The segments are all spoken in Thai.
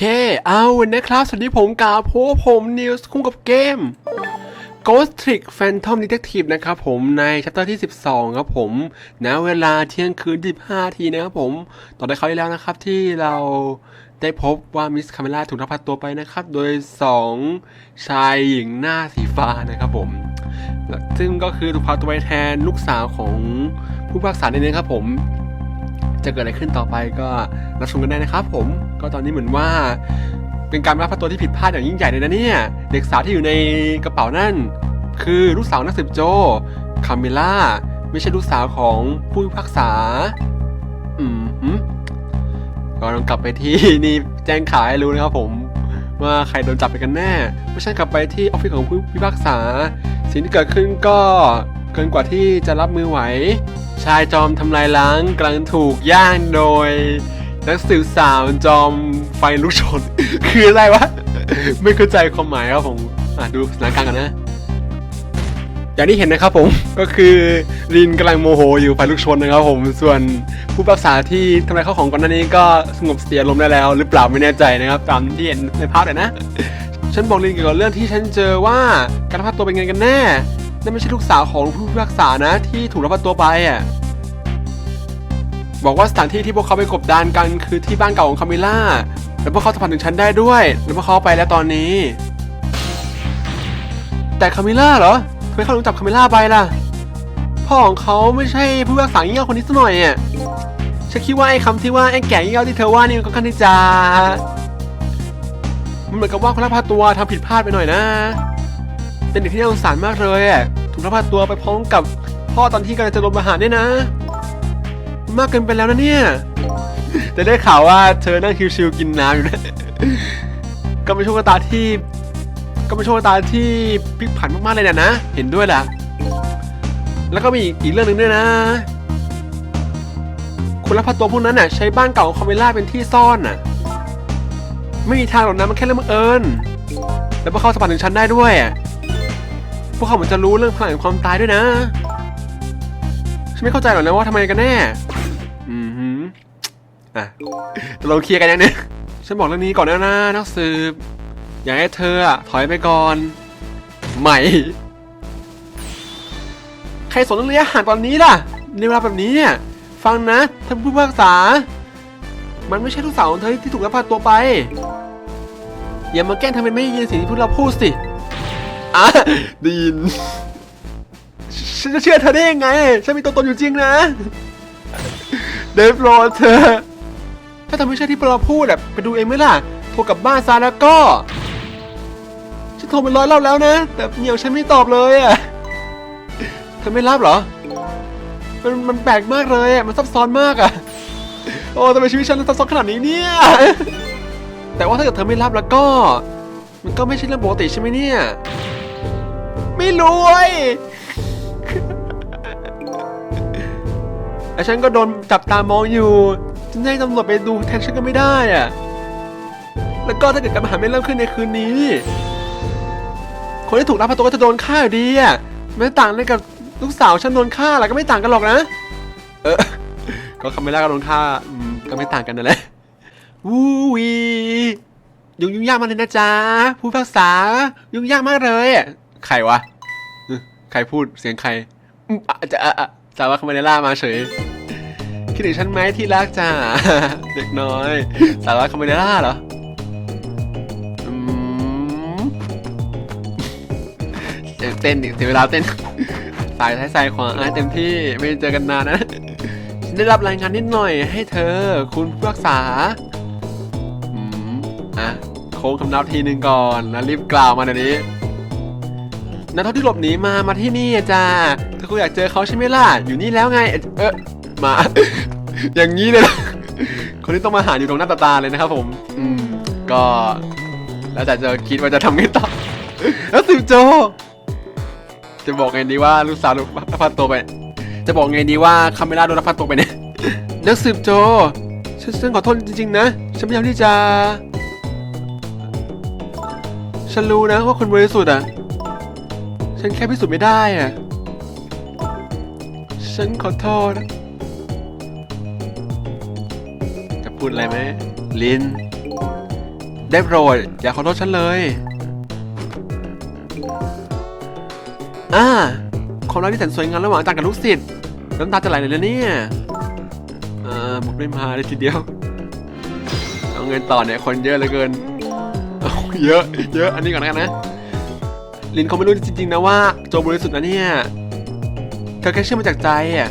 เค เอานะครับ สวัสดีผมกาโพผมนิวส์คุ้งกับเกม Ghost Trick Phantom Detective นะครับผมในชัปเตอร์ที่ 12 ครับผมณเวลาเที่ยงคืน 15 ทีนะครับผม ต่อได้เขาวที่แล้วนะครับที่เราได้พบว่ามิสคาเมล่าถูกลักพาตัวไปนะครับ โดย 2 ชายหญิงหน้าสีฟ้านะครับผม ซึ่งก็คือถูกพาตัวไปแทนลูกสาวของผู้พิพากษาในนี้ครับผม จะเกิดอะไรขึ้นต่อไปก็รับชมกันได้นะครับผมก็ตอนนี้เหมือนว่าเป็นการรับพาตัวที่ผิดพลาดอย่างยิ่งใหญ่เลยนะเนี่ย เด็กสาวที่อยู่ในกระเป๋านั่น คือลูกสาวนักสืบโจคาเมล่าไม่ใช่ลูกสาวของผู้พิพากษา อืมก็ต้องกลับไปที่นี่แจ้งข่าวให้รู้นะครับผม ว่าใครโดนจับไปกันแน่ไม่ใช่กลับไปที่ออฟฟิศของผู้พิพากษา สิ่งที่เกิดขึ้นก็ เกินกว่าที่จะรับมือไหว ชายจอมทำลายล้างกำลังถูกย่างโดย นักสืบสาวจอมไฟลุกชน คืออะไรวะ ไม่เข้าใจความหมายครับผมอะดูสถานการณ์กันนะ อย่างที่เห็นนะครับผมก็คือรินกำลังโมโหอยู่ไฟลุกชนนะครับผมส่วนผู้พิพากษาที่ทำลายข้าวของก่อนหน้านี้ก็สงบสติอารมณ์ได้แล้ว หรือเปล่าไม่แน่ใจนะครับ ตามที่เห็นในภาพเลยนะฉันบอกรินเกี่ยวกับเรื่องที่ฉันเจอว่าการลักพาตัวเป็นไงกันแน่ นั่นไม่ใช่ลูกสาวของผู้พิพากษานะ ที่ถูกลักพาตัวไปอะบอกว่าสถานที่ที่พวกเขาไปกบดานกันคือที่บ้านเก่าของคามิล่าแล้วพวกเขาสัมผัสถึงฉันได้ด้วย แล้วพวกเขาไปแล้วตอนนี้ แต่คามิล่าเหรอทำไมเขาถึงจับคามิล่าไปล่ะ พ่อของเขาไม่ใช่ผู้พิพากษาเงี้ยคนนี้ซะหน่อยอะฉันคิดว่าไอ้คำที่ว่าไอ้แก่เงี้ยที่เธอว่านี่มันก็ค่อนข้างที่จะมันเหมือนกับว่าคนลักพาตัวทำผิดพลาดไปหน่อยนะ เป็นเด็กที่น่าสงสารมากเลยอะถูกลักพาตัวไปพร้อมกับพ่อตอนที่กำลังจะโดนประหาเนี่ยนะ มากเกินไปแล้วนะเนี่ย แต่ได้ข่าวว่าเธอนั่งชิวๆกินน้ำอยู่นะ ก็เป็นโชคชะตาที่ ก็เป็นโชคชะตาที่พลิกผันมากๆเลยนะนะ เห็นด้วยแหละแล้วก็มีอีกเรื่องหนึ่งด้วยนะ คนรับพาตัวพวกนั้นน่ะใช้บ้านเก่าของคอมเมล่าเป็นที่ซ่อนน่ะ ไม่มีทางหรอกนะมันแค่เรื่องบังเอิญ แล้วพวกเขาสัมผัสถึงฉันได้ด้วยอะ พวกเขาเหมือนจะรู้เรื่องพลังแห่งความตายด้วยนะ ฉันไม่เข้าใจหรอกนะว่าทำไมกันแน่ อืมฮึอะเราเคลียร์กันยังเนี่ย ฉันบอกเรื่องนี้ก่อนแล้วนะนักสืบ อยากให้เธออะถอยไปก่อน ใหม่ ใครสนเรื่องระยะห่างตอนนี้ล่ะ ในเวลาแบบนี้เนี่ย ฟังนะท่านผู้พิพากษา มันไม่ใช่ลูกสาวของเธอที่ถูกลักพาตัวไป อย่ามาแกล้งทำเป็นไม่ได้ยินสิ่งที่พวกเราพูดสิ อะได้ยินฉันจะเชื่อเธอได้ยังไง ฉันมีตัวตนอยู่จริงนะ เดฟโรดเธอ ถ้าเธอไม่ใช่ที่เราพูดอะไปดูเองไหมล่ะ โทรกลับบ้านซะแล้วก็ ฉันโทรไปร้อยรอบแล้วนะ แต่เหมียวฉันไม่ตอบเลยอะเธอไม่รับเหรอ มันมันแปลกมากเลยอะมันซับซ้อนมากอะโอ้ทำไมชีวิตฉันซับซ้อนขนาดนี้เนี่ย แต่ว่าถ้าเกิดเธอไม่รับแล้วก็ มันก็ไม่ใช่เรื่องปกติใช่ไหมเนี่ย ไม่รวย และฉันก็โดนจับตามองอยู่ ฉันจะให้ตำรวจไปดูแทนฉันก็ไม่ได้อะแล้วก็ถ้าเกิดการประหารไม่เริ่มขึ้นในคืนนี้ คนที่ถูกรับพาตัวก็จะโดนฆ่าอยู่ดีอะไม่ต่างเลยกับลูกสาวฉันโดนฆ่าแหละก็ไม่ต่างกันหรอกนะ เออ ก็คาเมล่าก็โดนฆ่าก็ไม่ต่างกันนั่นแหละวู้วียุ่งยุ่งยากมากเลยนะจ๊ะผู้พิพากษา ยุ่งยากมากเลยอะ ใครวะ ใครพูดเสียงใครจะอะอะจาว่าคาเมล่ามาเฉย คิดถึงฉันไหมที่รักจ้า เด็กน้อย สาระคาเมล่าเหรอเต้นเต้นดิเสียเวลาเต้น สายท้ายสายขวาเต็มที่ไม่เจอกันนานนะฉันได้รับรายงานนิดหน่อยให้เธอ คุณผู้รักษาอืมอะโค้งคำนับทีหนึ่งก่อน แล้วรีบกล่าวมาเดี๋ยวนี้ นักโทษที่หลบหนีมา มาที่นี่จ้าเธอคงอยากเจอเขาใช่ไหมล่ะ อยู่นี่แล้วไง เออมา อย่างนี้เลยนะคนที่ต้องมาหาอยู่ตรงหน้าตาๆเลยนะครับผม อืม ก็ แล้วแต่จะคิดว่าจะทำไงต่อ แล้วสิบโจ จะบอกไงดีว่าลูกสาวโดนลักพาตัวไป จะบอกไงดีว่าคาเมล่าโดนลักพาตัวไปเนี่ย นักสืบโจ ฉันฉันขอโทษจริงๆนะ ฉันพยายามที่จะ ฉันรู้นะว่าคนบริสุทธิ์อะ ฉันแค่พิสูจน์ไม่ได้อะฉันขอโทษจะพูดอะไรไหมลิน ได้โปรดอย่าขอโทษฉันเลยอ่าความรักที่แสนสวยงามระหว่างอาจารย์กับลูกศิษย์น้ำตาจะไหลเลยนะเนี่ยอ่าหมดไม่มาเลยทีเดียว เอาเงินต่อเนี่ยคนเยอะเหลือเกินเยอะ เยอะ อันนี้ก่อนแล้วกันนะ ลินเขาไม่รู้จริงๆนะว่าโจบริสุทธิ์นะเนี่ยเธอแค่เชื่อมาจากใจอะ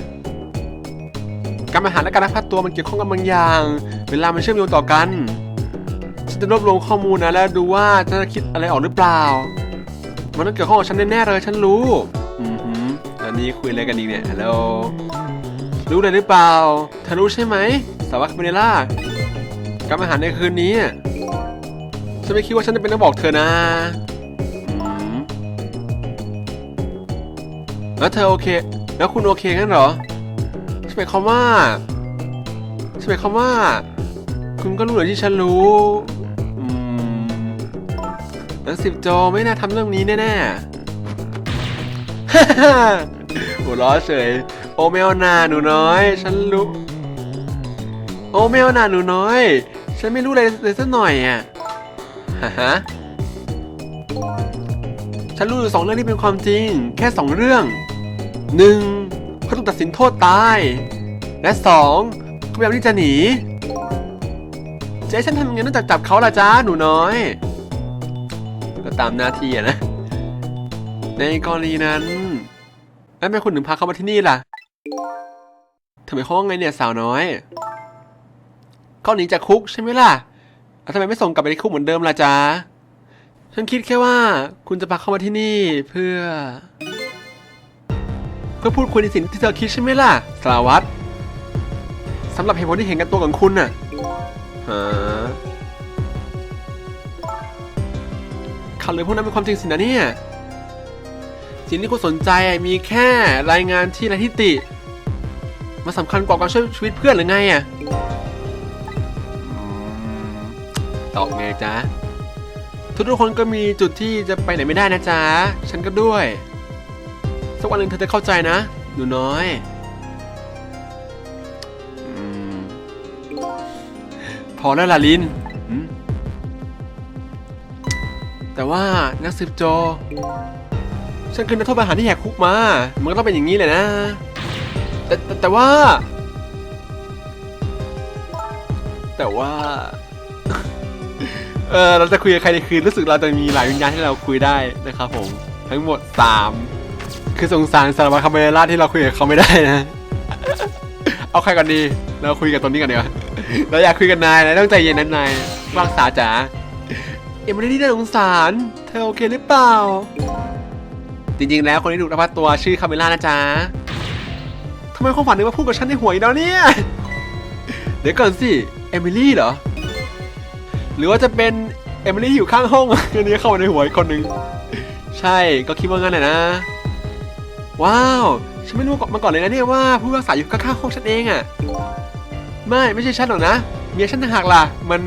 การอาหารและการลักพาตัวมันเกี่ยวข้องกันบางอย่าง เวลามันเชื่อมโยงต่อกันฉันจะรวบรวมข้อมูลนะแล้วดูว่าจะคิดอะไรออกหรือเปล่า มันต้องเกี่ยวข้องกับฉันแน่ๆเลยฉันรู้อือหือตอนนี้คุยอะไรกันอีกเนี่ยฮัลโหลรู้เลยหรือเปล่าเธอรู้ใช่ไหมสาวกคาเมล่าการอาหารในคืนนี้ฉันไม่คิดว่าฉันจะเป็นต้องบอกเธอนะ แล้วเธอโอเค แล้วคุณโอเคงั้นเหรอฉันหมายความว่าฉันหมายความว่า คุณก็รู้เหมือนที่ฉันรู้อืมนักสิบโจไม่น่าทำเรื่องนี้แน่ๆหัวล้อเฉย โอเมลนาหนูน้อย ฉันรู้ โอเมลนาหนูน้อย ฉันไม่รู้เลยเลยสักหน่อยอะฮะฮะ ฉันรู้อยู่สองเรื่องที่เป็นความจริง แค่สองเรื่องหนึ่งเขาถูกตัดสินโทษตาย และสองเขาพยายามที่จะหนีเจะให้ฉันทำยังไงนอกจากจับเขาล่ะจ้าหนูน้อย ก็ตามหน้าที่อะนะ ในกรณีนั้นแล้วทำไมคุณถึงพาเขามาที่นี่ล่ะทำไมเขาว่าไงเนี่ยสาวน้อยเขาหนีจากคุกใช่ไหมล่ะแล้วทำไมไม่ส่งกลับไปในคุกเหมือนเดิมล่ะจ๊ะ ฉันคิดแค่ว่าคุณจะพาเข้ามาที่นี่เพื่อ เพื่อพูดคุยในสิ่งที่เธอคิดใช่ไหมล่ะสารวัตรสำหรับเหตุผลที่เห็นกันตัวของคุณน่ะฮะข่าวลือพวกนั้นเป็นความจริงสินะเนี่ย สิ่งที่คุณสนใจมีแค่รายงานที่ไรทิติ มาสำคัญกว่าการช่วยชีวิตเพื่อนหรือไงอะตอบไงจ๊ะ ทุกๆคนก็มีจุดที่จะไปไหนไม่ได้นะจ๊ะ ฉันก็ด้วย สักวันหนึ่งเธอจะเข้าใจนะ หนูน้อยอพอแล้วล่ะลิน แต่ว่านักสืบโจ ฉันคือนักโทษประหารที่แหกคุกมา มันก็ต้องเป็นอย่างนี้แหละนะ แต่แต่แต่ว่า แต่ว่า เออเราจะคุยกับใครในคืนรู้สึกเราจะมีหลายวิญญาณที่เราคุยได้นะครับผม ทั้งหมด3คือสงสารสารวัตรคาเมล่าที่เราคุยกับเขาไม่ได้นะเอาใครก่อนดีเราคุยกับตัวนี้ก่อนดีกว่าเราอยากคุยกับนายนายต้องใจเย็นนะนายว่างสาจ๋าเอ็มไม่ได้ที่น่าสงสารเธอโอเคหรือเปล่า จริงๆแล้วคนที่ถูกลักพาตัวชื่อคาเมล่านะจ๊ะทำไมความฝันนึกมาพูดกับฉันในหัวอีกแล้วเนี่ย เดี๋ยวก่อนสิ เอมิลี่เหรอ หรือว่าจะเป็นเอมิลี่อยู่ข้างห้องอันนี้เข้ามาในหัวอีกคนนึง ใช่ก็คิดว่างั้นแหละนะ ว้าว ฉันไม่รู้มาก่อนเลยนะเนี่ยว่าผู้รักษาอยู่ข้างๆห้องฉันเองอะไม่ไม่ใช่ฉันหรอกนะ เมียฉันต่างหากล่ะ มัน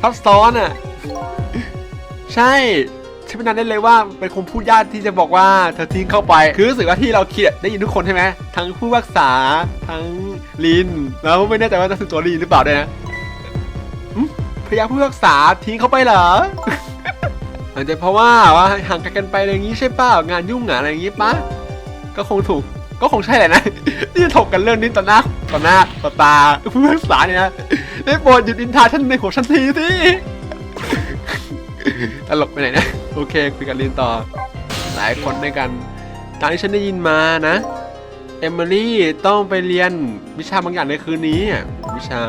ซับซ้อนอะใช่ฉันไม่นานได้เลยว่าเป็นคงพูดยากที่จะบอกว่าเธอทิ้งเข้าไป คือรู้สึกว่าที่เราเครียดได้ยินทุกคนใช่ไหมทั้งผู้รักษาทั้งลินแล้วไม่แน่ใจว่าจะคือตัวลินหรือเปล่าด้วยนะ พยายามผู้รักษาทิ้งเขาไปเหรออาจจะเพราะว่าว่าห่างกลกันไปอะไรอย่างงี้ใช่ป่ะงานยุ่งอะอะไรอย่างงี้ปะก็คงถูกก็คงใช่แหละนะที่จะถกกันเรื่องนี้ต่อหน้าต่อหน้าต่อตาผู้พิพากษาเนี่ยได้โปรดหยุดอินทาฉันในหัวฉันทีสิตลกไปไหนนะโอเคคุยกับลินต่อ หลายคนด้วยกันตามที่ฉันได้ยินมานะเอมิลี่ต้องไปเรียนวิชาบางอย่างในคืนนี้ วิชา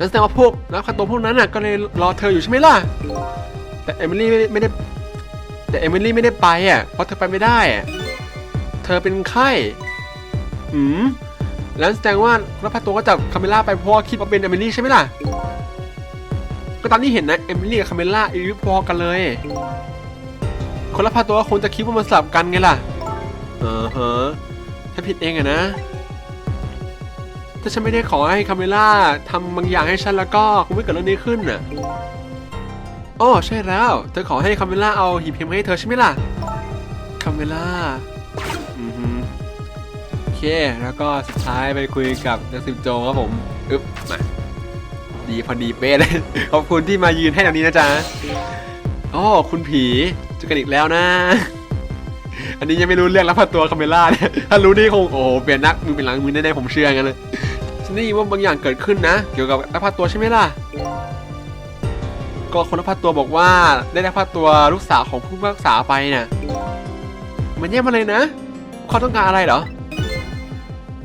แล้วแสดงว่าพวกนักขัดตัวพวกนั้นน่ะก็เลยรอเธออยู่ใช่ไหมล่ะ แต่เอมิลี่ไม่ได้ แต่เอมิลี่ไม่ได้ไปอะเพราะเธอไปไม่ได้อะเธอเป็นไข้อืมแล้วแสดงว่ารับพาตัวก็จับคาเมล่าไปเพราะคิดว่าเป็นเอมิลี่ใช่ไหมล่ะก็ตามที่เห็นนะเอมิลี่กับคาเมล่าอายุพอกันเลย คนรับพาตัวคงจะคิดว่ามันสลับกันไงล่ะเออฮะถ้าผิดเองอะนะ ถ้าฉันไม่ได้ขอให้คาเมล่าทำบางอย่างให้ฉันแล้วก็คงไม่เกิดเรื่องนี้ขึ้นน่ะอ๋อใช่แล้ว เธอขอให้คาเมล่าเอาหีบเพลงมให้เธอใช่ไหมล่ะคาเมล่าอือฮึโอเค แล้วก็สุดท้ายไปคุยกับนักสิบโจครับผมอึ๊บมาดีพอดีเป๊ะเลย ขอบคุณที่มายืนให้ตรงนี้นะจ๊ะอ๋อคุณผีเจอกันอีกแล้วนะ อันนี้ยังไม่รู้เรื่องรับพาตัวคาเมล่าเนี่ยถ้ารู้นี่คงโอ้โหเปลี่ยนนักมือเป็นหลังมือแน่ๆผมเชื่องั้นเลย ฉันได้ยินว่าบางอย่างเกิดขึ้นนะ เกี่ยวกับรับพาตัวใช่ไหมล่ะ ก็คนรับพาตัวบอกว่าได้รับพาตัวลูกสาวของผู้พิพากษาไปเนี่ยมันแย่มาเลยนะเขาต้องการอะไรเหรอ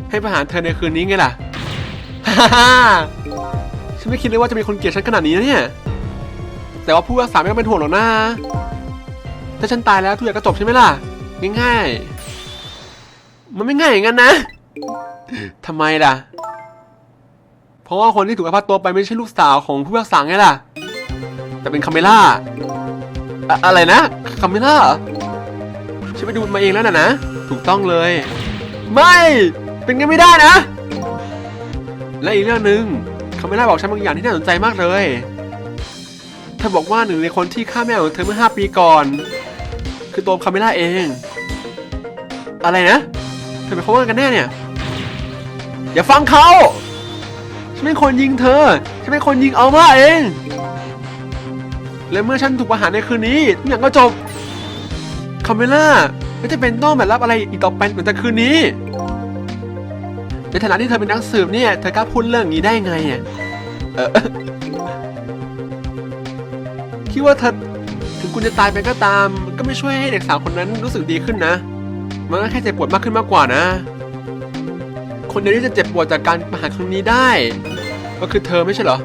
ให้ประหารเธอในคืนนี้ไงล่ะฮ่าฮ่าฉันไม่คิดเลยว่าจะมีคนเกลียดฉันขนาดนี้นะเนี่ย แต่ว่าผู้พิพากษาไม่ต้องเป็นห่วงหรอกนะ ถ้าฉันตายแล้วทุกอย่างก็จบใช่ไหมล่ะ ง่ายๆ มันไม่ง่ายอย่างนั้นนะทำไมล่ะ เพราะว่าคนที่ถูกลักพาตัวไปไม่ใช่ลูกสาวของผู้พิพากษาไงล่ะ แต่เป็นคาเมล่าอะอะไรนะคาเมล่าฉันไปดูมาเองแล้วนะนะ ถูกต้องเลย ไม่เป็นไงไม่ได้นะ และอีกเรื่องหนึ่งคาเมล่าบอกฉันบางอย่างที่น่าสนใจมากเลยเธอบอกว่าหนึ่งในคนที่ฆ่าแม่ของเธอเมื่อ5ปีก่อน คือตัวคาเมล่าเอง อะไรนะเธอเป็นเขาว่ากันแน่เนี่ย อย่าฟังเขา ฉันเป็นคนยิงเธอ ฉันเป็นคนยิงเอามาเอง และเมื่อฉันถูกประหารในคืนนี้ทุกอย่างก็จบคาเมล่าไม่จะเป็นต้องแบบรับอะไรอีกต่อไปเหมือนแต่คืนนี้ ในฐานะที่เธอเป็นนักสืบเนี่ย เธอกล้าพูดเรื่องนี้ได้ไงอะเออคิดว่าเธอถึงคุณจะตายไปก็ตาม ก็ไม่ช่วยให้เด็กสาวคนนั้นรู้สึกดีขึ้นนะ มันก็แค่เจ็บปวดมากขึ้นมากกว่านะ คนเดียวที่จะเจ็บปวดจากการประหารครั้งนี้ได้ ก็คือเธอไม่ใช่เหรอ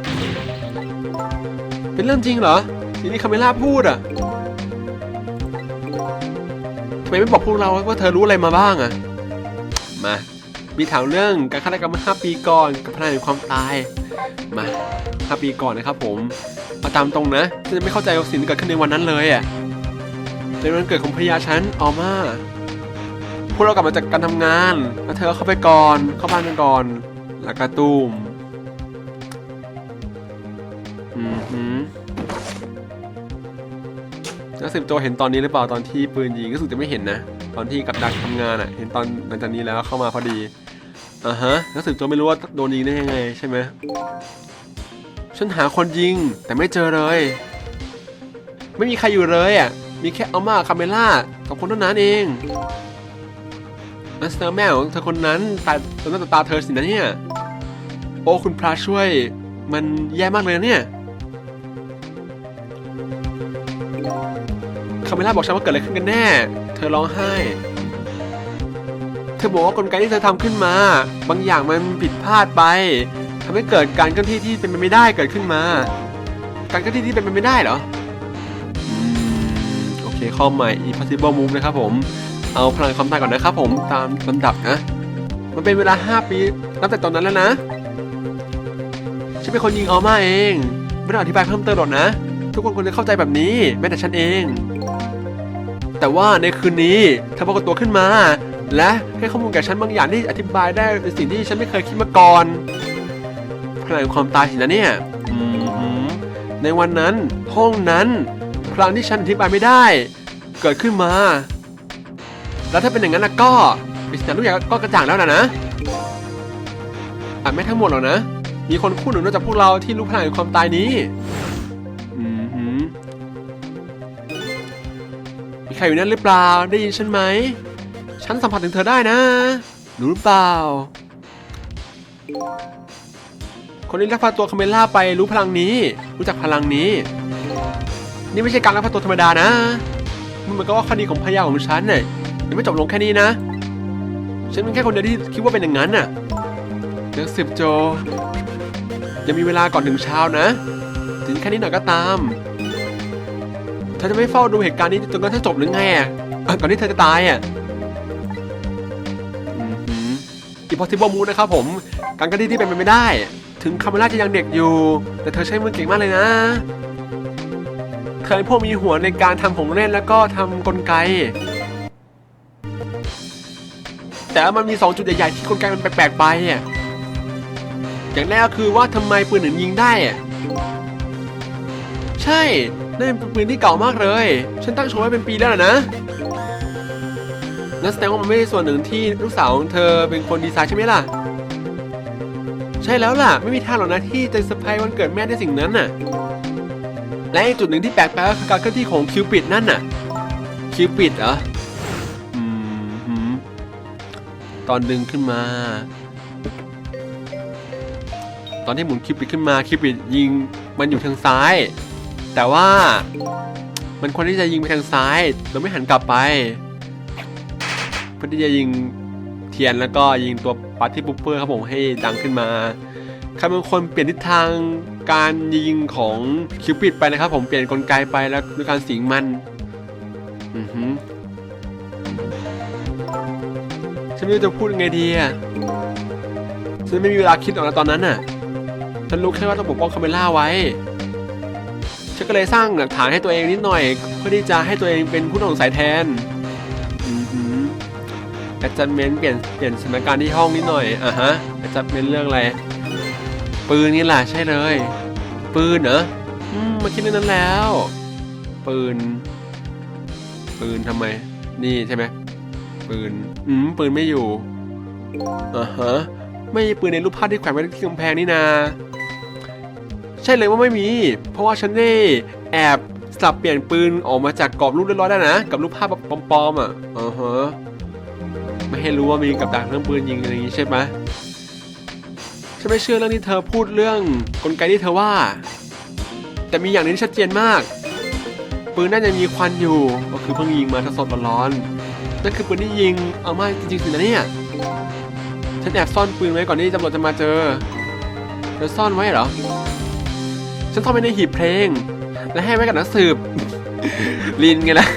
เป็นเรื่องจริงเหรอสิ่งที่คาเมล่าพูดอะทำไมไม่บอกพวกเราว่าเธอรู้อะไรมาบ้างอะ มา มีถามเรื่องการฆาตกรรมเมื่อ5ปีก่อนกับพลังแห่งความตาย มา5ปีก่อนนะครับผมเอาตามตรงนะฉันจะไม่เข้าใจกับสิ่งที่เกิดขึ้นในวันนั้นเลยอะในวันเกิดของภรรยาฉันออมา วกเรากลับมาจากการทำงาน แล้วเธอเข้าไปก่อน เข้าบ้านไปก่อน แล้วก็ตูมอือหือนักสืบโจเห็นตอนนี้หรือเปล่าตอนที่ปืนยิงก็สึกจะไม่เห็นนะ ตอนที่กับดักทำงานอะ เห็นตอนหลังจากนี้แล้วเข้ามาพอดีอ่าฮะนักสืบโจไม่รู้ว่าโดนยิงได้ยังไงใช่ไหมฉันหาคนยิงแต่ไม่เจอเลย ไม่มีใครอยู่เลยอะมีแค่อัลมาคาเมล่าสองคนเท่านั้นเอง นัสเตอร์แม่ของเธอคนนั้นตาต่อหน้าต่ตาเธอสินะเนี่ย โอ้คุณพระช่วย มันแย่มากเลยเนี่ยคาเมล่าบอกฉันว่าเกิดอะไรขึ้นกันแน่ เธอร้องไห้ เธอบอกว่ากลไกที่เธอทำขึ้นมา บางอย่างมันผิดพลาดไปทำให้เกิดการเคลื่อนที่ที่เป็นไปไม่ได้เกิดขึ้นมา การเคลื่อนที่ที่เป็นไปไม่ได้เหรออืมโอเคข้อใหม่ impossible move นะครับผม เอาพลังความตายก่อนนะครับผมตามลำดับนะ มันเป็นเวลา 5 ปีนับแต่ตอนนั้นแล้วนะฉันเป็นคนยิงออมาเองไม่ต้องอธิบายเพิ่มเติมหรอกนะ ทุกคนควรจะเข้าใจแบบนี้แม้แต่ฉันเอง แต่ว่าในคืนนี้เธอปรากฏตัวขึ้นมา และให้ข้อมูลแก่ฉันบางอย่างที่อธิบายได้ในสิ่งที่ฉันไม่เคยคิดมาก่อนพลังความตายสินะเนี่ยในวันนั้นห้องนั้นพลังที่ฉันอธิบายไม่ได้ เกิดขึ้นมา แล้วถ้าเป็นอย่างนั้นนะก็ปริศนาทุกอย่างก็กระจ่างแล้วนะนะอาจไม่ทั้งหมดหรอกนะ มีคนคู่หนึ่งนอกจากพวกเราที่รู้พลังแห่งความตายนี้อืมหือมีใครอยู่นั่นหรือเปล่า ได้ยินฉันไหม ฉันสัมผัสถึงเธอได้นะ รู้หรือเปล่า คนที่ลักพาตัวคาเมล่าไปรู้พลังนี้ รู้จักพลังนี้ นี่ไม่ใช่การลักพาตัวธรรมดานะ มันเหมือนกับว่าคดีของพยาของฉันเนี่ย ยังไม่จบลงแค่นี้นะ ฉันเป็นแค่คนเดียวที่คิดว่าเป็นอย่างนั้นน่ะเด็กสิบโจ ยังมีเวลาก่อนถึงเช้านะ ถึงแค่นี้หน่อยก็ตาม เธอจะไม่เฝ้าดูเหตุการณ์นี้จนกระทั่งจบหรือไงอะก่อนที่เธอจะตายอะอีพอสิบอมูนะครับผม การกระที่ที่เป็นไปไม่ได้ ถึงคาเมล่าจะยังเด็กอยู่ แต่เธอใช้มือเก่งมากเลยนะ เธอพวกมีหัวในการทำของเล่นแล้วก็ทำกลไก แต่มันมีสองจุดใหญ่ๆที่กลไกมันแปลกๆไปอะอย่างแรกก็คือว่าทำไมปืนถึงยิงได้อะใช่นั่นเป็นปืนที่เก่ามากเลย ฉันตั้งโชว์ไว้เป็นปีแล้วนะนั่นแสดงว่ามันไม่ใช่ส่วนหนึ่งที่ลูกสาวของเธอเป็นคนดีไซน์ใช่ไหมล่ะ ใช่แล้วล่ะ ไม่มีทางหรอกนะที่จะเซอร์ไพรส์วันเกิดแม่ได้สิ่งนั้นน่ะ และอีกจุดหนึ่งที่แปลกไปก็คือการเคลื่อนที่ของคิวปิดนั่นน่ะ คิวปิดเหรอ ตอนดึงขึ้นมา ตอนที่หมุนคิวปิดขึ้นมาคิวปิดยิงมันอยู่ทางซ้าย แต่ว่ามันควรที่จะยิงไปทางซ้ายโดยไม่หันกลับไปเพื่อที่จะยิงเทียนแล้วก็ยิงตัวปาร์ตี้ปุ๊ปเปอร์ครับผมให้ดังขึ้นมาใครเป็นคนเปลี่ยนทิศทางการยิงของคิวปิดไปนะครับ ผมเปลี่ยนกลไกไปแล้วด้วยการสิงมัน อือหือ ฉันไม่รู้จะพูดยังไงดีอะ ฉันไม่มีเวลาคิดหรอกนะตอนนั้นน่ะ ฉันรู้แค่ว่าต้องปกป้องคาเมล่าไว้ ฉันก็เลยสร้างหลักฐานให้ตัวเองนิดหน่อย เพื่อที่จะให้ตัวเองเป็นผู้ต้องสงสัยแทนอือหือแอดจัดเมนเปลี่ยนเปลี่ยนสถานการณ์ที่ห้องนิดหน่อย อะฮะแอดจัดเมนเรื่องอะไร ปืนนี่แหละใช่เลย ปืนเหรออืมมาคิดเรื่องนั้นแล้ว ปืน ปืนทำไม นี่ใช่ไหม ปืน อืม ปืนไม่อยู่อ่าฮะ ไม่มีปืนในรูปภาพที่แขวนไว้ที่กำแพงนี่นา ใช่เลยว่าไม่มี เพราะว่าฉันได้แอบสลับเปลี่ยนปืนออกมาจากกรอบรูปเรียบร้อยแล้วนะ กับรูปภาพปลอมๆอะอ่าฮะ ไม่ให้รู้ว่ามีกับดักเรื่องปืนยิงอะไรอย่างงี้ใช่ไหมฉันไม่เชื่อเรื่องที่เธอพูดเรื่องกลไกที่เธอว่า แต่มีอย่างนึงที่ชัดเจนมาก ปืนน่าจะมีควันอยู่ก็คือเพิ่งยิงมาสดๆร้อนๆ นั่นคือปืนที่ยิง เอามาจริงๆสินะเนี่ย ฉันแอบซ่อนปืนไว้ก่อนที่ตำรวจจะมาเจอเธอซ่อนไว้เหรอ ฉันซ่อนไว้ในหีบเพลง และให้ไว้กับนักสืบ ลินไงล่ะ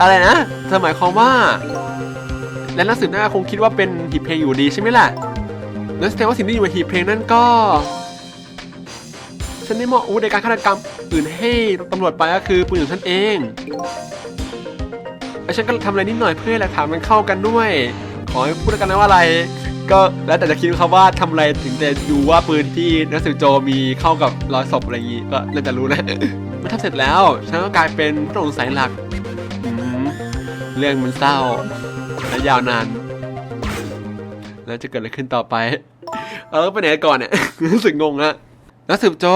อะไรนะ เธอหมายความว่า และนักสืบหน้าคงคิดว่าเป็นหีบเพลงอยู่ดีใช่ไหมล่ะนั่นแสดงว่าสิ่งที่อยู่ในหีบเพลงนั่นก็ ฉันได้มอบอาวุธในการฆาตกรรมอื่นให้ตำรวจไปก็คือปืนของฉันเอง และฉันก็ทำอะไรนิดหน่อยเพื่อให้หลักฐานมันเข้ากันด้วย ขอให้พูดแล้วกันนะว่าอะไร ก็แล้วแต่จะคิดครับว่าทำอะไรถึงจะดูว่าปืนที่นักสืบโจมีเข้ากับรอยศพอะไรอย่างงี้ก็น่าจะรู้นะเมื่อทำเสร็จแล้วฉันก็กลายเป็นผู้ต้องสงสัยหลักเรื่องมันเศร้าและยาวนานแล้วจะเกิดอะไรขึ้นต่อไป เออไปไหนก่อนเนี่ยรู้สึกงงอะนักสืบโจ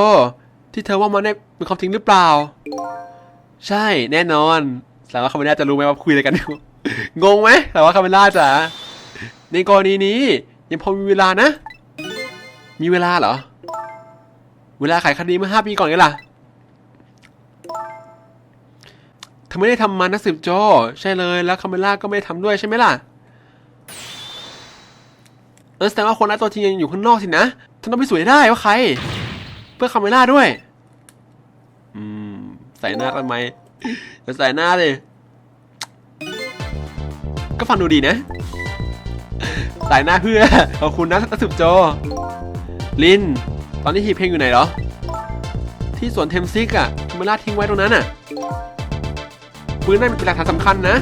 ที่เธอว่ามันได้เป็นความจริงหรือเปล่า ใช่แน่นอน แต่ว่าคาเมล่าจะรู้ไหมว่าคุยอะไรกันอยู่งงไหมแต่ว่าคาเมล่าจ๋าในกรณีนี้ ยังพอมีเวลานะ มีเวลาเหรอ เวลาขายคดีเมื่อห้าปีก่อนไงล่ะเธอไม่ได้ทำมันนะสืบโจใช่เลยแล้วคาเมล่าก็ไม่ได้ทำด้วยใช่ไหมล่ะเออแสดงว่าคนร้ายตัวจริงยังอยู่ข้างนอกสินะฉันต้องไปสวยได้ว่าใคร เพื่อคาเมล่าด้วย อืม ใส่หน้าทำไม จะใส่หน้าเลย ก็ฟังดูดีนะ ใส่หน้าเพื่อ ขอบคุณนะนักสืบโจ ลิน ตอนนี้หีบเพลงอยู่ไหนเหรอ ที่สวนเทมซิกอะเมล่าทิ้งไว้ตรงนั้นอะปืนนั่นเป็นหลักฐานสำคัญนะ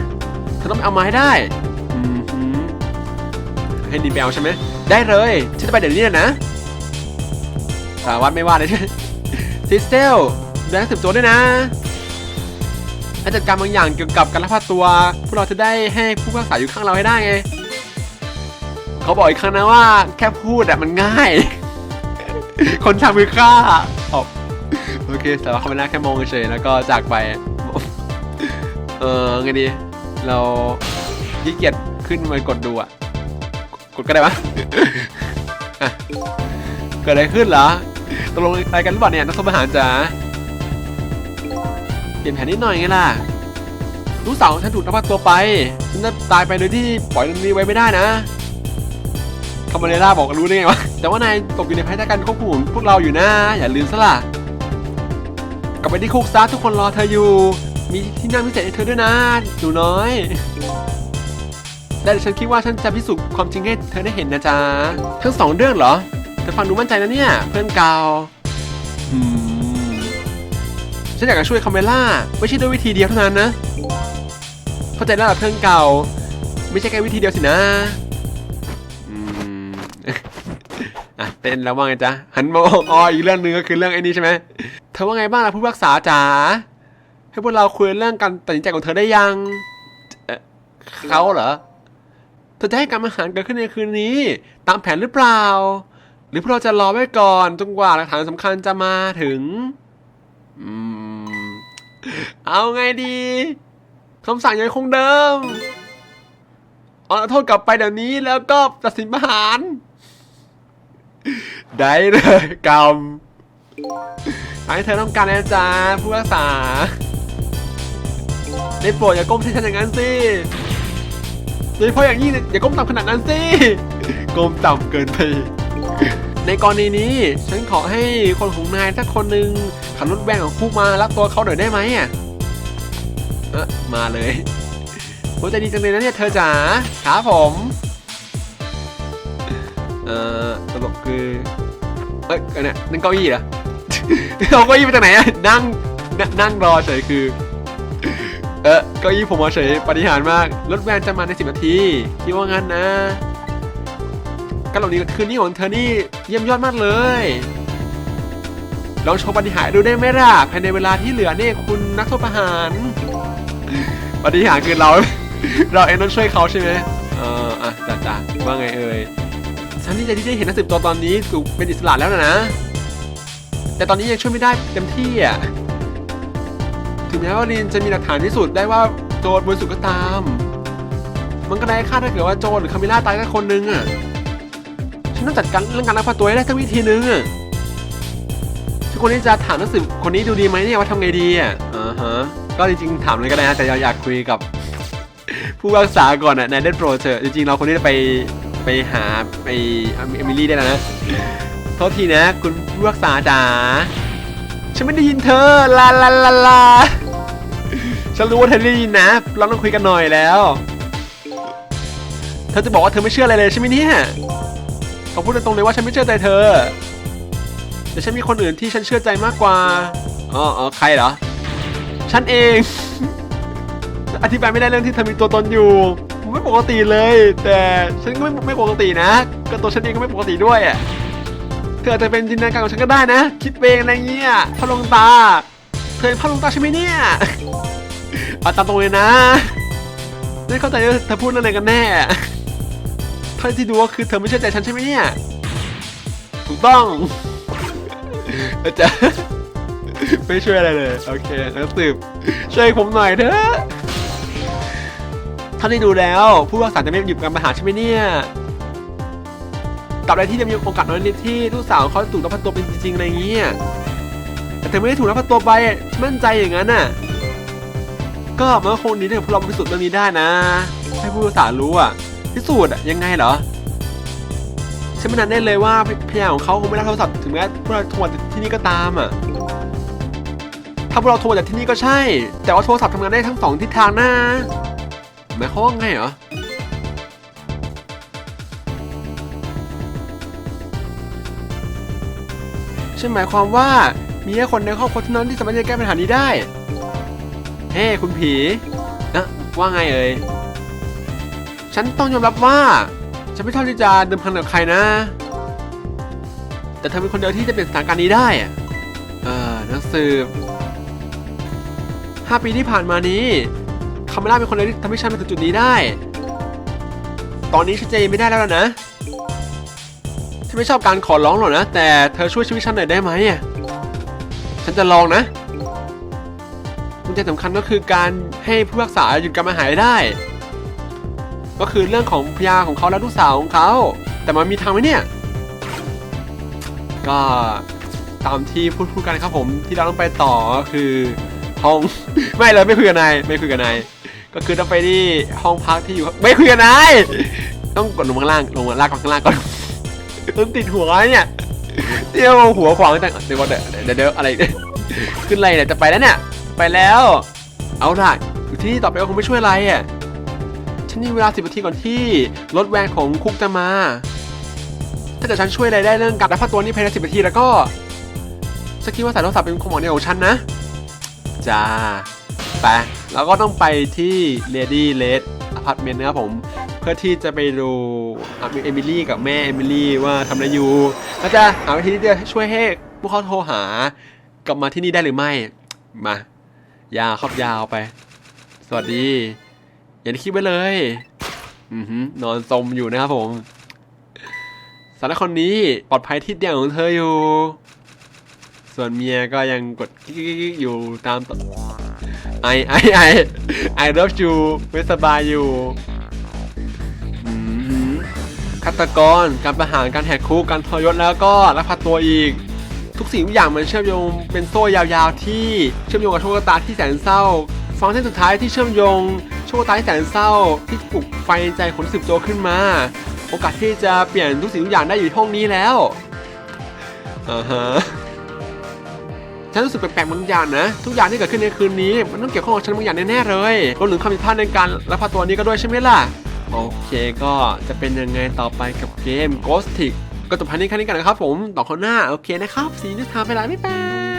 เธอต้องเอามาให้ได้ให้ดีไปเอาใช่ไหม ได้เลยฉันจะไปเดี๋ยวนี้นะสาวัตรไม่ว่าเลยใช่ซิสเซลดูแลสืบสวนด้วยนะ ให้จัดการบางอย่างเกี่ยวกับการลักพาตัว พวกเราจะได้ให้ผู้พิพากษาอยู่ข้างเราให้ได้ไง เขาบอกอีกครั้งนะว่าแค่พูดอะมันง่าย คนทำคือฆ่าโอเคแต่ว่าเขาไม่น่าแค่มองเฉยแล้วก็จากไป เออไงดี เราขี้เกียจขึ้นมากดดูอะกดก็ได้ปะอะเกิดอะไรขึ้นเหรอตกลงอะไรกันหรือเปล่าเนี่ยนักสมอาหารจ๋า เปลี่ยนแผนนิดหน่อยไงล่ะลูกสาวของฉันถูกลักพาตัวไปฉันจะตายไปโดยที่ปล่อยเรื่องนี้ไว้ไม่ได้นะคามาเรล่าบอกรู้ได้ไงวะ แต่ว่านายตกอยู่ในภายใต้การควบคุมพวกเราอยู่นะ อย่าลืมซะล่ะ กลับไปที่คุกซะทุกคนรอเธออยู่ มีที่นั่งพิเศษให้เธอด้วยนะหนูน้อย แต่ฉันคิดว่าฉันจะพิสูจน์ความจริงให้เธอได้เห็นนะจ๊ะ ทั้งสองเรื่องเหรอเธอฟังดูมั่นใจนะเนี่ย เพื่อนเก่า ฉันอยากจะช่วยคาเมล่าไม่ใช่ด้วยวิธีเดียวเท่านั้นนะ เข้าใจแล้วล่ะเพื่อนเก่า ไม่ใช่แค่วิธีเดียวสินะอืมอะเต้นแล้วว่าไงจ๊ะหันมามองอ๋ออีกเรื่องหนึ่งก็คือเรื่องไอ้นี้ใช่ไหมเธอว่าไงบ้างล่ะผู้พิพากษาจ๋าให้พวกเราคุยเรื่องการตัดสินใจของเธอได้ยังเอ่อเขาเหรอเธอจะให้การอาหารเกิดขึ้นในคืนนี้ ตามแผนหรือเปล่า หรือพวกเราจะรอไว้ก่อนจนกว่าหลักฐานสำคัญจะมาถึง อืม เอาไงดีคำสั่งยังคงเดิมเอาโทษกลับไปเดี๋ยวนี้แล้วก็ตัดสินประหาร ได้เลยกรรมให้เธอต้องการนะจ๊ะผู้รักษาได้โปรดอย่าก้มที่ฉันอย่างนั้นสิโดยเฉพาะอย่างยี่อย่าก้มต่ำขนาดนั้นสิ ก้มต่ำเกินไป ในกรณีนี้ฉันขอให้คนของนายสักคนหนึ่ง ขับรถแวนของคุกมารับตัวเขาหน่อยได้ไหมอะเออมาเลยโอ้ใจดีจังเลยนะเนี่ยเธอจ๋าครับผมเอ่อตลกคือเอ้ยอันเนี่ยนั่งเก้าอี้เหรอเอาเก้าอี้มาจากไหนอะนั่งนั่งรอเฉยคือเออเก้าอี้ผมมาเฉยปฏิหารมากรถแวนจะมาในสิบนาทีคิดว่างั้นนะการหลบหนีคืนนี้ของเธอนี่เยี่ยมยอดมากเลย ลองโชว์ปฏิหารดูได้ไหมล่ะภายในเวลาที่เหลือเนี่ยคุณนักโทษประหารปฏิหารคือเรา เราเองต้องช่วยเขาใช่ไหมเอออะจ้าจ้าว่าไงเอ่ยฉันดีใจที่ได้เห็นนักสืบตัวตอนนี้ถูกเป็นอิสระแล้วนะนะ แต่ตอนนี้ยังช่วยไม่ได้เต็มที่อะถึงแม้ว่าลินจะมีหลักฐานที่สุดได้ว่าโจรบริสุทธิ์ก็ตาม มันก็ได้ค่าถ้าเกิดว่าโจรหรือคามิล่าตายแค่คนนึงอะฉันต้องจัดการเรื่องการลักพาตัวให้ได้สักวิธีนึงอะ คนที่จะถามนักสืบคนนี้ดูดีไหมเนี่ยว่าทำไงดีอะอ่าฮะก็จริงๆถามเลยก็ได้นะแต่เราอยากคุยกับ ผู้รักษาก่อนอะนายได้โปรเถอจริงๆเราคนที่จะไปไปหาไปเอมิลี่ได้แล้วนะโทษทีนะคุณผู้รักษาจ๋าฉันไม่ได้ยินเธอลาลาลาลาฉันรู้ว่าเธอได้ยินนะ เราต้องคุยกันหน่อยแล้วเธอจะบอกว่าเธอไม่เชื่ออะไรเลยใช่ไหมเนี่ยเขอพูดตรงๆเลยว่าฉันไม่เชื่อใจเธอ แต่ฉันมีคนอื่นที่ฉันเชื่อใจมากกว่าอ๋ออ๋อใครเหรอ ฉันเอง อธิบายไม่ได้เรื่องที่เธอมีตัวตนอยู่มันไม่ปกติเลย แต่ฉันก็ไม่ไม่ปกตินะก็ตัวฉันเองก็ไม่ปกติด้วยอะเธออาจจะเป็นจินตนาการของฉันก็ได้นะ คิดเองอะไรเงี้ยพัดลงตา เธอเป็นพัดลงตาใช่ไหมเนี่ยเอาตามตรงเลยนะไม่เข้าใจว่าเธอพูดเรื่องอะไรกันแน่เท่าที่ดูก็คือเธอไม่เชื่อใจฉันใช่ไหมเนี่ยถูกต้อง อาจารย์ไม่ช่วยอะไรเลย โอเคนักสืบช่วยผมหน่อยเถอะท่านได้ดูแล้ว ผู้ว่าสารจะไม่หยุดการประหารใช่ไหมเนี่ยกับอะไรที่จะมีโอกาสน้อยนิดที่ลูกสาวเขาถูกลักพาตัวเป็นจริงๆอะไรอย่างเงี้ยแต่เธอไม่ได้ถูกลักพาตัวไปมั่นใจอย่างนั้นน่ะ ก็มันคงดีถ้าพวกเราพิสูจน์เรื่องนี้ได้นะ ให้ผู้ว่าสารรู้อะพิสูจน์อะยังไงเหรอ ฉันไม่นันได้เลยว่าพยาของเขาคงไม่ได้โทรศัพท์ถึงแม้พวกเราโทรมาจากที่นี่ก็ตามอะถ้าพวกเราโทรมาจากที่นี่ก็ใช่ แต่ว่าโทรศัพท์ทำงานได้ทั้งสองทิศทางนะหมายความว่าไงเหรอฉันหมายความว่ามีแค่คนในครอบครัวเท่านั้นที่สามารถจะแก้ปัญหานี้ได้ เฮ้คุณผีนะว่าไงเอ่ย ฉันต้องยอมรับว่า ฉันไม่ชอบที่จะเดิมพันกับใครนะ แต่เธอเป็นคนเดียวที่จะเปลี่ยนสถานการณ์นี้ได้อะเออนักสืบห้าปีที่ผ่านมานี้คาเมล่าเป็นคนเดียวที่ทำให้ฉันมาถึงจุดนี้ได้ ตอนนี้ฉันใจเย็นไม่ได้แล้วล่ะนะฉันไม่ชอบการขอร้องหรอกนะ แต่เธอช่วยชีวิตฉันหน่อยได้ไหมอะฉันจะลองนะกุญแจสำคัญก็คือการให้ผู้รักษาหยุดการมาหายได้ ก็คือเรื่องของพยาของเขาและลูกสาวของเขา แต่มันมีทางไหมเนี่ย ก็ตามที่พูดพูดกันครับผมที่เราต้องไปต่อก็คือห้อง ไม่เลยไม่คุยกับนายไม่คุยกับนายก็คือต้องไปที่ห้องพักที่อยู่ไม่คุยกับนายต้องกดลงข้างล่างลงมาลากข้างล่างก่อนต้นติดหัวเนี่ยเดี๋ยวหัวขวางแต่เดี๋ยวเดี๋ยวเดี๋ยวเดี๋ยวอะไรขึ้นอะไรเนี่ยจะไปแล้วเนี่ยไปแล้ว เอาล่ะอยู่ที่นี่ต่อไปก็คงไม่ช่วยอะไรอะ ฉันมีเวลาสิบนาทีก่อนที่รถแวนของคุกจะมา ถ้าเกิดฉันช่วยอะไรได้เรื่องการรับผ้าตัวนี้ภายในสิบนาทีแล้วก็ฉันคิดว่าสายโทรศัพท์เป็นของหมอเนี่ยของฉันนะจ้าไปแล้วก็ต้องไปที่ Lady Red Apartment นะครับผม เพื่อที่จะไปดูเอมิลี่กับแม่เอมิลี่ว่าทำอะไรอยู่แล้วจะหาวิธีที่จะช่วยให้พวกเขาโทรหากลับมาที่นี่ได้หรือไม่ มา ยาวครับยาวไป สวัสดี อย่าคิดไว้เลยอือหือนอนสมอยู่นะครับผมสาวน้อยคนนี้ปลอดภัยที่เตียงของเธออยู่ ส่วนเมียก็ยังกดกิ๊กอยู่ตามไอไอไอไอเลิฟยูไม่สบายอยู่ฆาตกรการประหารการแหกคุกการทรยศแล้วก็ลักพาตัวอีก ทุกสิ่งทุกอย่างมันเชื่อมโยงเป็นโซ่ยาวๆที่เชื่อมโยงกับโชคชะตาที่แสนเศร้าฟังเส้นสุดท้ายที่เชื่อมโยง ชคชะตาที่แสนเศร้าที่ปลุกไฟในใจคนสืบโจขึ้นมา โอกาสที่จะเปลี่ยนทุกสิ่งทุกอย่างได้อยู่ห้องนี้แล้วอ่าฮะฉันรู้สึกแปลกๆบางอย่างนะ ทุกอย่างที่เกิดขึ้นในคืนนี้ มันต้องเกี่ยวข้องกับฉันบางอย่างแน่ๆเลยรวมถึงความผิดพลาดในการลักพาตัวนี้ก็ด้วยใช่ไหมล่ะ โอเคก็จะเป็นยังไงต่อไปกับเกม Ghost Trick ก็จบพันนี้แค่นี้กันนะครับผม ต่อคนหน้า โอเคนะครับ สีนิทามไปแล้วบ๊ายบาย